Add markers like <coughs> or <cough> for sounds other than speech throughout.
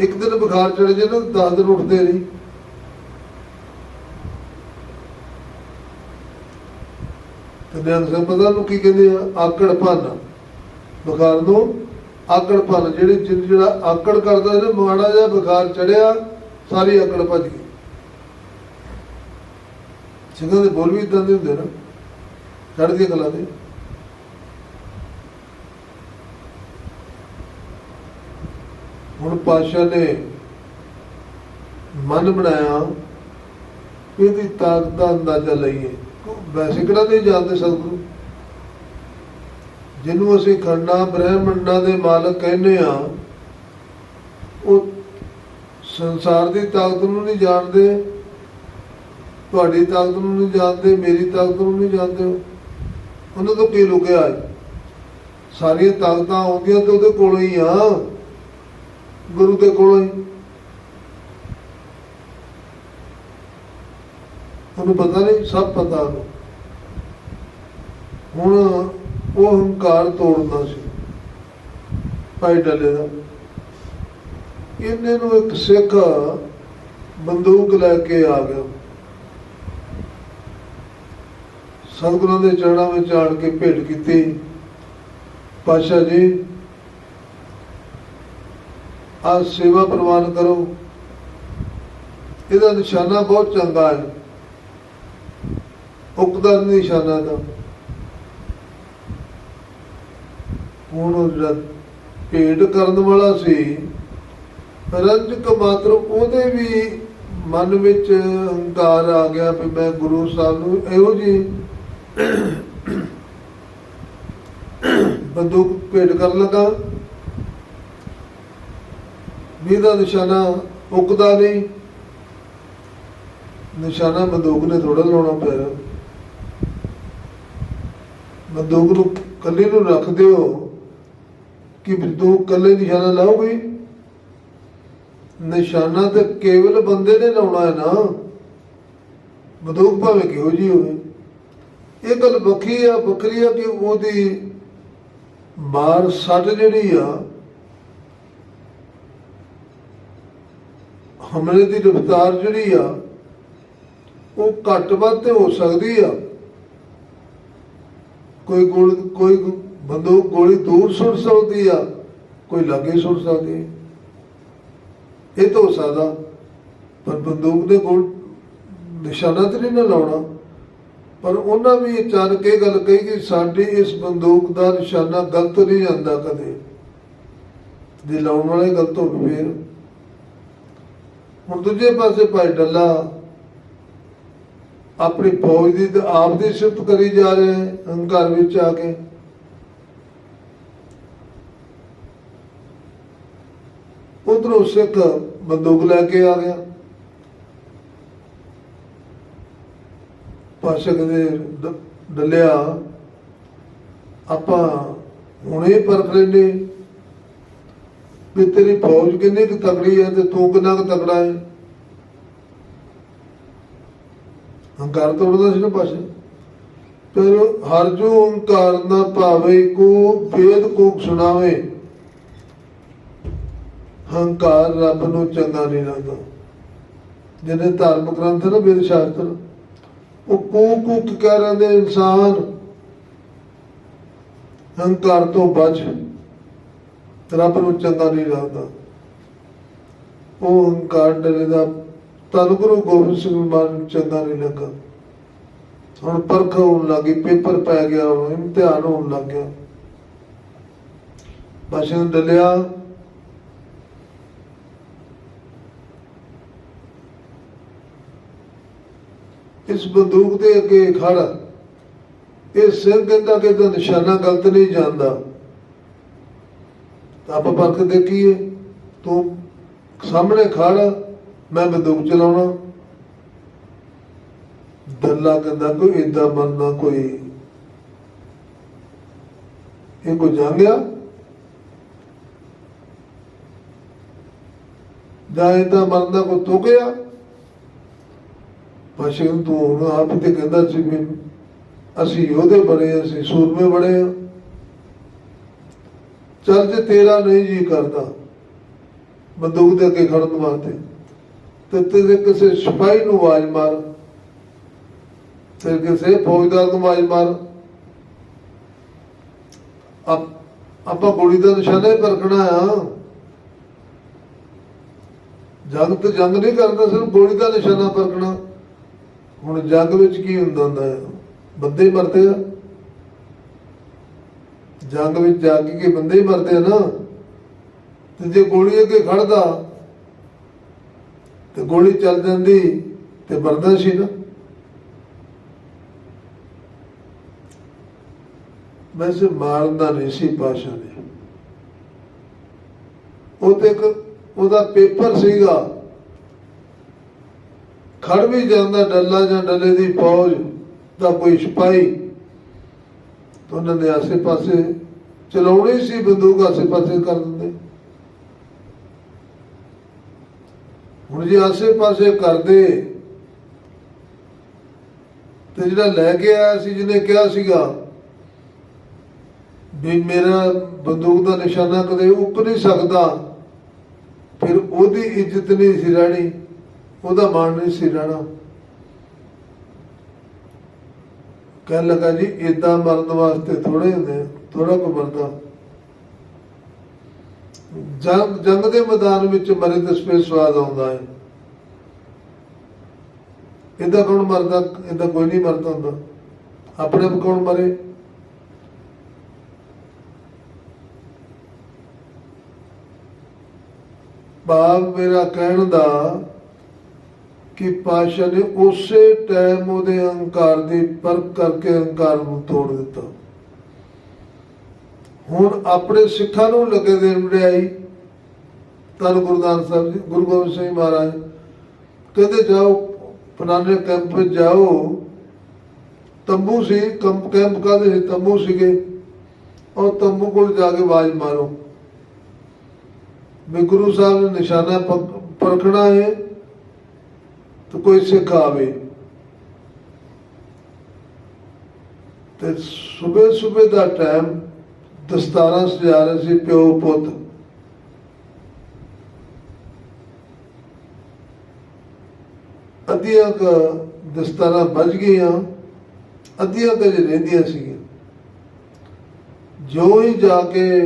ਇੱਕ ਦਿਨ ਬੁਖਾਰ ਚੜ ਜੇ ਨਾ 10 ਦਿਨ ਉੱਠਦੇ ਨਹੀਂ। ਤੇ ਨਿਹੰਗ ਨੂੰ ਕੀ ਕਹਿੰਦੇ ਆ? ਆਕੜ ਭੰਨ। ਬੁਖਾਰ ਨੂੰ ਆਕੜ ਭੰਨ। ਜਿਹੜੀ ਜਿ- ਜਿਹੜਾ ਆਕੜ ਕਰਦਾ ਨਾ, ਮਾੜਾ ਜਿਹਾ ਬੁਖਾਰ ਚੜਿਆ ਸਾਰੀ ਆਕੜ ਭੱਜ ਗਈ। ਸਿੰਘਾਂ ਦੇ ਬੋਲ ਵੀ ਇਦਾਂ ਦੇ ਹੁੰਦੇ ਨਾ, ਚੜ੍ਹਦੀਆਂ ਗੱਲਾਂ ਦੇ ਹੁਣ ਪਾਸ਼ਾ ਨੇ ਮਨ ਬਣਾਇਆ ਵੀ ਇਹਦੀ ਤਾਕਤ ਦਾ ਅੰਦਾਜ਼ਾ ਲਈਏ। ਵੈਸੇ ਕਿਹੜਾ ਨਹੀਂ ਜਾਣਦੇ ਸਤਿਗੁਰੂ? ਜਿਹਨੂੰ ਅਸੀਂ ਖੰਡਾ ਬ੍ਰਹਿਮੰਡਾਂ ਦੇ ਮਾਲਕ ਕਹਿੰਦੇ ਆ ਉਹ ਸੰਸਾਰ ਦੀ ਤਾਕਤ ਨੂੰ ਨਹੀਂ ਜਾਣਦੇ, ਤੁਹਾਡੀ ਤਾਕਤ ਨੂੰ ਨਹੀਂ ਜਾਣਦੇ, ਮੇਰੀ ਤਾਕਤ ਨੂੰ ਨਹੀਂ ਜਾਣਦੇ। ਉਹਨਾਂ ਤੋਂ ਕੀ ਲੁਕਿਆ ਸਾਰੀਆਂ ਤਾਕਤਾਂ ਆਉਂਦੀਆਂ ਤੇ ਉਹਦੇ ਕੋਲੋਂ ਹੀ ਆ। ਗੁਰੂ ਦੇ ਕੋਲੋਂ ਹੀ। ਉਹਨੂੰ ਪਤਾ ਨਹੀਂ, ਸਭ ਪਤਾ ਉਹਨੂੰ ਹੁਣ ਉਹ ਹੰਕਾਰ ਤੋੜਦਾ ਸੀ, ਭਾਈ ਡੱਲੇ ਦਾ। ਇਹਨੇ ਨੂੰ ਇੱਕ ਸਿੱਖ ਬੰਦੂਕ ਲੈ ਕੇ ਆ ਗਿਆ। ਸਤਿਗੁਰਾਂ ਦੇ ਚੜਾਂ ਵਿੱਚ ਆਣ ਕੇ ਭੇਟ ਕੀਤੀ। ਪਾਸ਼ਾ ਜੀ ਆ ਸੇਵਾ ਪ੍ਰਵਾਨ ਕਰੋ। ਇਹਦਾ ਨਿਸ਼ਾਨਾ ਬਹੁਤ ਚੰਗਾ ਹੈ। ਉਕਦਾ ਨਿਸ਼ਾਨਾ ਦਾ ਹੁਣ ਜਿਹੜਾ ਭੇਟ ਕਰਨ ਵਾਲਾ ਸੀ ਰੰਜਕ ਮਾਤਰ ਉਹਦੇ ਵੀ ਮਨ ਵਿੱਚ ਹੰਕਾਰ ਆ ਗਿਆ ਵੀ ਮੈਂ ਗੁਰੂ ਸਾਹਿਬ ਨੂੰ ਇਹੋ ਜੀ <coughs> ਬੰਦੂਕ ਭੇਟ ਕਰਨ ਲੱਗਾ। ਵੀ ਇਹਦਾ ਨਿਸ਼ਾਨਾ ਉਕਦਾ ਨਹੀਂ। ਨਿਸ਼ਾਨਾ ਬੰਦੂਕ ਨੇ ਥੋੜਾ ਲਾਉਣਾ ਪਿਆ। ਬੰਦੂਕ ਨੂੰ ਕੱਲੇ ਨੂੰ ਰੱਖ ਦਿਓ ਕਿ ਬੰਦੂਕ ਕੱਲੇ ਨਿਸ਼ਾਨਾ ਲਾਓਗੇ ਨਿਸ਼ਾਨਾ ਤਾਂ ਕੇਵਲ ਬੰਦੇ ਨੇ ਲਾਉਣਾ ਹੈ ਨਾ। ਬੰਦੂਕ ਭਾਵੇਂ ਕਿਹੋ ਜੀ ਹੋਵੇ। ਇਹ ਗੱਲ ਵੱਖਰੀ ਆ ਵੱਖਰੀ ਆ ਕਿ ਉਹਦੀ ਮਾਰ ਸੱਟ ਜਿਹੜੀ ਆ ਹਮਲੇ ਦੀ ਰਫਤਾਰ ਜਿਹੜੀ ਆ, ਉਹ ਘੱਟ ਵੱਧ ਤੇ ਹੋ ਸਕਦੀ ਆ। ਕੋਈ ਗੋਲ, ਕੋਈ ਬੰਦੂਕ ਗੋਲੀ ਦੂਰ ਸੁੱਟ ਸਕਦੀ ਆ, ਕੋਈ ਲਾਗੇ ਸੁੱਟ ਸਕਦੀ ਹੈ ਇਹ ਤਾਂ ਹੋ ਸਕਦਾ, ਪਰ ਬੰਦੂਕ ਦੇ ਕੋਲ ਨਿਸ਼ਾਨਾ ਤੇ ਨਹੀਂ ਨਾ ਲਾਉਣਾ। ਪਰ ਉਹਨਾਂ ਵੀ ਅਚਾਨਕ ਇਹ ਗੱਲ ਕਹੀ ਕਿ ਸਾਡੀ ਇਸ ਬੰਦੂਕ ਦਾ ਨਿਸ਼ਾਨਾ ਗਲਤ ਨਹੀਂ ਜਾਂਦਾ ਕਦੇ। ਜੇ ਲਾਉਣ ਵਾਲੇ ਗਲਤ ਹੋਵੇ ਫਿਰ। ਹੁਣ ਦੂਜੇ ਪਾਸੇ ਭਾਈ ਡੱਲਾ ਆਪਣੀ ਫੌਜ ਦੀ ਤੇ ਆਪ ਦੀ ਸਿਫਤ ਕਰੀ ਜਾ ਰਹੇ ਹੈ ਹੰਕਾਰ ਵਿੱਚ ਆ ਕੇ। ਉਧਰੋਂ ਸਿੱਖ ਬੰਦੂਕ ਲੈ ਕੇ ਆ ਗਿਆ। ਪਾਸ਼ਕ ਦੇ ਡੱਲਿਆ, ਆਪਾਂ ਹੁਣੇ ਪਰਖ ਲੈਨੇ ਵੀ ਤੇਰੀ ਫੌਜ ਕਿੰਨੀ ਕੁ ਤਕੜੀ ਹੈ ਤੇ ਤੂੰ ਕਿੰਨਾ ਕੁ ਤਕੜਾ ਹੈ? ਹੰਕਾਰ ਤੋੜਦਾ ਸੀ ਨਾ ਪਾਸ਼ਾ। ਫਿਰ ਹਰ ਜੋ ਹੰਕਾਰ ਨਾ ਭਾਵੇ ਕੋ ਵੇਦ ਕੋ ਸੁਣਾਵੇ, ਹੰਕਾਰ ਰੱਬ ਨੂੰ ਚੰਗਾ ਨਹੀਂ ਲੱਗਦਾ। ਜਿਹਨੇ ਧਾਰਮਿਕ ਗ੍ਰੰਥ ਨਾ ਵੇਦ ਸ਼ਾਸਤਰ, ਉਹ ਕੂ ਕੂਕ ਕਹਿ ਰਹੇ ਇਨਸਾਨ, ਹੰਕਾਰ ਤੋਂ ਬਚ। ਰੱਬ ਨੂੰ ਚੰਗਾ ਨਹੀਂ ਲੱਗਦਾ। ਉਹ ਹੰਕਾਰ ਡਰੇ ਦਾ ਤਨ ਗੁਰੂ ਗੋਬਿੰਦ ਸਿੰਘ ਮਾਨ ਨੂੰ ਚੰਗਾ ਨਹੀਂ ਲੱਗਾ। ਹੁਣ ਪਰਖ ਹੋਣ ਲੱਗੀ, ਪੇਪਰ ਪੈ ਗਿਆ ਹੁਣ ਇਮਤਿਹਾਨ ਹੋਣ ਲੱਗ ਗਿਆ। ਬਸ਼ਨ ਡਲਿਆ। ਇਸ ਬੰਦੂਕ ਦੇ ਅੱਗੇ ਖੜ। ਇਹ ਸਿੰਘ ਕਹਿੰਦਾ ਕਿ ਇਹਦਾ ਨਿਸ਼ਾਨਾ ਗਲਤ ਨਹੀਂ ਜਾਂਦਾ। ਤਾਂ ਆਪਾਂ ਪੱਖ ਦੇਖੀਏ ਤੂੰ ਸਾਹਮਣੇ ਖੜ, ਮੈਂ ਬੰਦੂਕ ਚਲਾਉਣਾ। ਦੱਲਾ ਕਹਿੰਦਾ ਕੋਈ ਏਦਾਂ ਮੰਨਣਾ ਕੋਈ। ਇਹ ਕੋ ਜਾਂਗਿਆ ਜਾਂ ਏਦਾਂ ਮੰਨਦਾ ਕੋ ਤੋ ਗਿਆ ਭਾਸ਼ਣ ਤੂੰ ਹੁਣ ਆਪ ਤੇ ਕਹਿੰਦਾ ਸੀ ਵੀ ਅਸੀਂ ਯੋਧੇ ਬਣੇ ਅਸੀਂ ਸੂਰਮੇ ਬਣੇ ਆ। ਚੱਲ ਜੇ ਤੇਰਾ ਨਹੀਂ ਜੀ ਕਰਦਾ ਬੰਦੂਕ ਦੇ ਅੱਗੇ ਖੜਨ ਵਾਸਤੇ, ਤੇ ਤੇਰੇ ਕਿਸੇ ਸਿਪਾਹੀ ਨੂੰ ਆਵਾਜ਼ ਮਾਰ ਤੇ ਕਿਸੇ ਫੌਜਦਾਰ ਨੂੰ ਆਵਾਜ਼ ਮਾਰ। ਆਪਾਂ ਗੋਲੀ ਦਾ ਨਿਸ਼ਾਨਾ ਹੀ ਪਰਖਣਾ ਆ। ਜੰਗ ਤੇ ਜੰਗ ਨਹੀਂ ਕਰਦਾ, ਸਿਰਫ ਗੋਲੀ ਦਾ ਨਿਸ਼ਾਨਾ ਪਰਖਣਾ। ਹੁਣ ਜੰਗ ਵਿੱਚ ਕੀ ਹੁੰਦਾ ਹੁੰਦਾ ਬੰਦੇ ਹੀ ਮਰਦੇ ਆ। ਜੰਗ ਵਿੱਚ ਜਾ ਕੇ ਬੰਦੇ ਹੀ ਮਰਦੇ ਆ ਨਾ। ਤੇ ਜੇ ਗੋਲੀ ਅੱਗੇ ਖੜਦਾ, ਤੇ ਗੋਲੀ ਚੱਲ ਜਾਂਦੀ, ਤੇ ਮਰਦਾ ਸੀ ਨਾ। ਵੈਸੇ ਮਾਰਦਾ ਨਹੀਂ ਸੀ ਪਾਸ਼ਾ ਨੇ। ਉਹ ਤੇ ਉਹਦਾ ਪੇਪਰ ਸੀਗਾ। ਖੜ ਵੀ ਜਾਂਦਾ ਡੱਲਾ ਜਾਂ ਡੱਲੇ ਦੀ ਫੌਜ ਦਾ ਕੋਈ ਸਿਪਾਹੀ। ਤਾਂ ਉਹਨਾਂ ਨੇ ਆਸੇ ਪਾਸੇ ਚਲਾਉਣੀ ਸੀ, ਬੰਦੂਕ ਆਸੇ ਪਾਸੇ ਕਰ ਦਿੰਦੇ। ਹੁਣ ਜੇ ਆਸੇ ਪਾਸੇ ਕਰਦੇ, ਤੇ ਜਿਹੜਾ ਲੈ ਕੇ ਆਇਆ ਸੀ, ਜਿਹਨੇ ਕਿਹਾ ਸੀਗਾ ਵੀ ਮੇਰਾ ਬੰਦੂਕ ਦਾ ਨਿਸ਼ਾਨਾ ਕਦੇ ਉੱਕ ਨਹੀਂ ਸਕਦਾ, ਫਿਰ ਉਹਦੀ ਇੱਜ਼ਤ ਨਹੀਂ ਸੀ ਰਹਿਣੀ, ਉਹਦਾ ਮਾਣ ਨਹੀਂ ਸੀ ਰਹਿਣਾ। ਕਹਿਣ ਲੱਗਾ ਜੀ ਇਦਾਂ ਮਰਨ ਵਾਸਤੇ ਥੋੜੇ ਹੁੰਦੇ ਥੋੜਾ ਕੁ ਮਰਦਾ ਜੰਗ ਜੰਗ ਦੇ ਮੈਦਾਨ ਵਿੱਚ ਮਰੇ ਤੇ ਸਵਾਦ ਆਉਂਦਾ ਹੈ। ਇਦਾਂ ਕੌਣ ਮਰਦਾ ਇਦਾਂ ਕੋਈ ਨਹੀਂ ਮਰਦਾ ਹੁੰਦਾ। ਆਪਣੇ ਆਪ ਕੌਣ ਮਰੇ? ਬਾਬ ਮੇਰਾ ਕਹਿਣ ਦਾ ਕਿ ਪਾਸ਼ਾ ਨੇ ਉਸੇ ਟਾਈਮ ਉਹਦੇ ਅਹੰਕਾਰ ਦੀ ਪਰਖ ਕਰਕੇ ਅਹੰਕਾਰ ਨੂੰ ਤੋੜ ਦਿੱਤਾ। ਹੁਣ ਆਪਣੇ ਸਿੱਖਾਂ ਨੂੰ ਲੱਗੇ ਦੇ ਵਡਿਆਈ ਤਨ ਗੁਰਦਾਨ ਸਾਹਿਬ ਜੀ, ਗੁਰੂ ਗੋਬਿੰਦ ਸਿੰਘ ਮਹਾਰਾਜ, ਕਹਿੰਦੇ ਜਾਓ, ਫਲਾਣੇ ਕੈਂਪ ਵਿੱਚ ਜਾਓ। ਤੰਬੂ ਸੀ ਕੰਪ ਕੈਂਪ ਕਾਦੇ ਸੀ? ਤੰਬੂ ਸੀਗੇ। ਔਰ ਤੰਬੂ ਕੋਲ ਜਾ ਕੇ ਆਵਾਜ਼ ਮਾਰੋ। ਵੀ ਗੁਰੂ ਸਾਹਿਬ ਨੇ ਨਿਸ਼ਾਨਾ ਪਰਖਣਾ ਹੈ। ਤਾਂ ਕੋਈ ਸਿੱਖ ਆਵੇ। ਤੇ ਸਵੇਰ ਸਵੇਰ ਦਾ ਟਾਈਮ ਦਸਤਾਰਾਂ ਸਜਾ ਰਹੇ ਸੀ ਪਿਓ ਪੁੱਤ। ਅੱਧੀਆਂ ਕ ਦਸਤਾਰਾਂ ਬਚ ਗਈਆਂ, ਅੱਧੀਆਂ ਕੁ ਰਹਿੰਦੀਆਂ ਸੀਗੀਆਂ। ਜੋ ਹੀ ਜਾ ਕੇ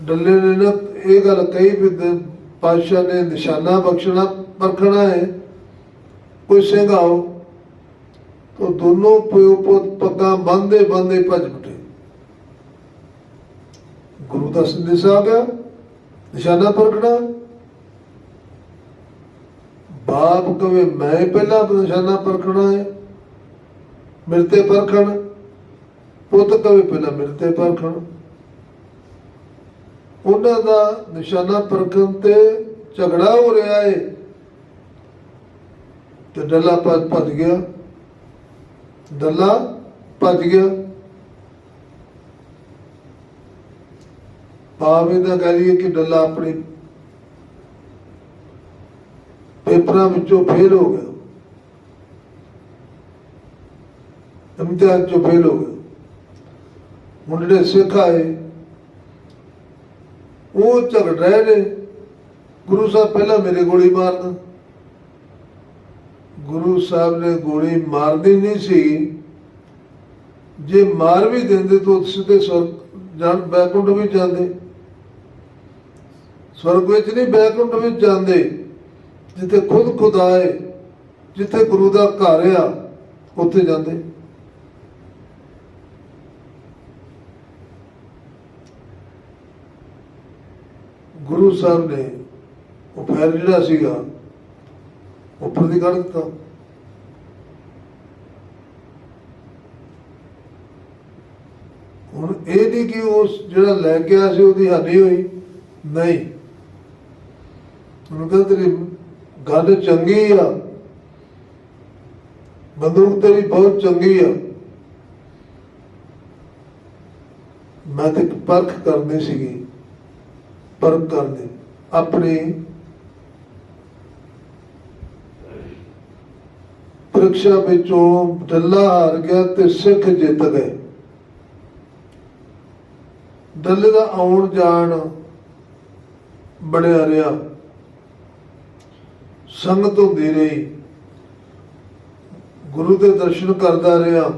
ਡੱਲੇ ਨੇ ਨਾ ਇਹ ਗੱਲ ਕਹੀ ਵੀ ਦ- ਪਾਤਸ਼ਾਹ ਨੇ ਨਿਸ਼ਾਨਾ ਬਖਸ਼ਣਾ ਪਰਖਣਾ ਹੈ, ਕੋਈ ਸਿੰਘ ਆਓ ਤਾਂ ਦੋਨੋਂ ਪਿਓ ਪੁੱਤ ਪੱਗਾਂ ਬੰਦੇ ਬੰਦੇ ਭੱਜ ਉੱਠੇ। ਗੁਰੂ ਦਾ ਸੰਦੇਸ਼ ਆ ਗਿਆ, ਨਿਸ਼ਾਨਾ ਪਰਖਣਾ। ਬਾਪ ਕਵੇ, ਮੈਂ ਪਹਿਲਾਂ ਨਿਸ਼ਾਨਾ ਪਰਖਣਾ ਹੈ, ਮੇਰੇ ਤੇ ਪਰਖਣ। ਪੁੱਤ ਕਵੇ, ਪਹਿਲਾਂ ਮੇਰੇ ਤੇ ਪਰਖਣ। ਉਹਨਾਂ ਦਾ ਨਿਸ਼ਾਨਾ ਪਰਖਣ ਤੇ ਝਗੜਾ ਹੋ ਰਿਹਾ ਹੈ। ਤੇ ਡੱਲਾ ਭੱਜ ਗਿਆ। ਡੱਲਾ ਭੱਜ ਗਿਆ। ਭਾਵੇਂ ਦਾ ਕਹੀਏ ਕਿ ਡੱਲਾ ਆਪਣੇ ਪੇਪਰਾਂ ਵਿੱਚੋਂ ਫੇਲ ਹੋ ਗਿਆ। ਇਮਤਿਹਾਨ ਚੋਂ ਫੇਲ ਹੋ ਗਿਆ। ਹੁਣ ਜਿਹੜੇ ਸਿੱਖ ਆਏ। ਉਹ ਝਗੜ ਰਹੇ ਨੇ। ਗੁਰੂ ਸਾਹਿਬ ਪਹਿਲਾਂ ਮੇਰੇ ਗੋਲੀ ਮਾਰਨ। ਗੁਰੂ ਸਾਹਿਬ ਨੇ ਗੋਲੀ ਮਾਰਦੀ ਨਹੀਂ ਸੀ। ਜੇ ਮਾਰ ਵੀ ਦਿੰਦੇ ਤਾਂ ਸਿੱਧੇ ਸਵਰਗ ਜਾਣ, ਬੈਕੁੰਠ ਵਿੱਚ ਜਾਂਦੇ। ਸਵਰਗ ਵਿੱਚ ਨਹੀਂ, ਬੈਕੁੰਠ ਵਿੱਚ ਜਾਂਦੇ। ਜਿੱਥੇ ਖੁਦ ਖੁਦਾ ਹੈ ਜਿੱਥੇ ਗੁਰੂ ਦਾ ਘਰ ਆ, ਉੱਥੇ ਜਾਂਦੇ। ਗੁਰੂ ਸਾਹਿਬ ਨੇ ਉਹ ਫੈਰ ਜਿਹੜਾ ਸੀਗਾ। ਉੱਪਰ ਦੀ ਕੱਢ ਦਿੱਤਾ। ਹੁਣ ਇਹ ਨਹੀਂ ਕਿ ਉਸ ਜਿਹੜਾ ਲੈ ਕੇ ਆਇਆ ਸੀ ਉਹਦੀ ਹਾਨੀ ਹੋਈ। ਨਹੀਂ। ਉਹਨੂੰ ਕਹਿੰਦਾ ਤੇਰੀ ਗੱਲ ਚੰਗੀ ਆ। ਬੰਦੂਕ ਤੇਰੀ ਬਹੁਤ ਚੰਗੀ ਆ। ਮੈਂ ਤੇ ਪਰਖ ਕਰਨੀ ਸੀਗੀ। ਪਰਖ ਕਰਨੀ। ਆਪਣੀ ਪ੍ਰੀਖਿਆ ਵਿੱਚੋਂ ਡੱਲਾ ਹਾਰ ਗਿਆ ਤੇ ਸਿੱਖ ਜਿੱਤ ਗਏ ਡੱਲੇ ਦਾ ਆਉਣ ਜਾਣ ਬਣਿਆ ਰਿਹਾ। ਸੰਗਤ ਹੁੰਦੀ ਰਹੀ। ਗੁਰੂ ਦੇ ਦਰਸ਼ਨ ਕਰਦਾ ਰਿਹਾ।